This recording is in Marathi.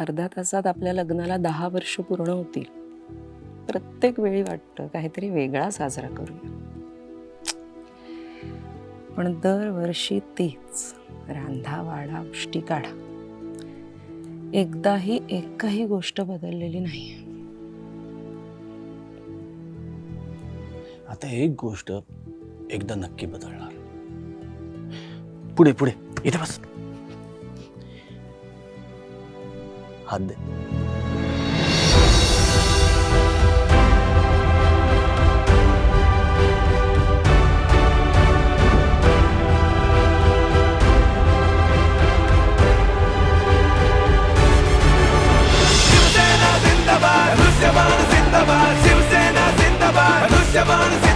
अर्ध्या तासात आपल्या लग्नाला दहा वर्ष पूर्ण होतील. प्रत्येक वेळी वाटतं काहीतरी वेगळा साजरा करूया. पण दरवर्षी तेच. रांधा वाढा उष्टी काढा. एकदाही एकही गोष्ट बदललेली नाही. आता एक गोष्ट एकदा नक्की बदलणार. पुढे पुढे. इथे बस. haddi. Zindabad, Zindabad, Zindabad, Zindabad, Zindabad,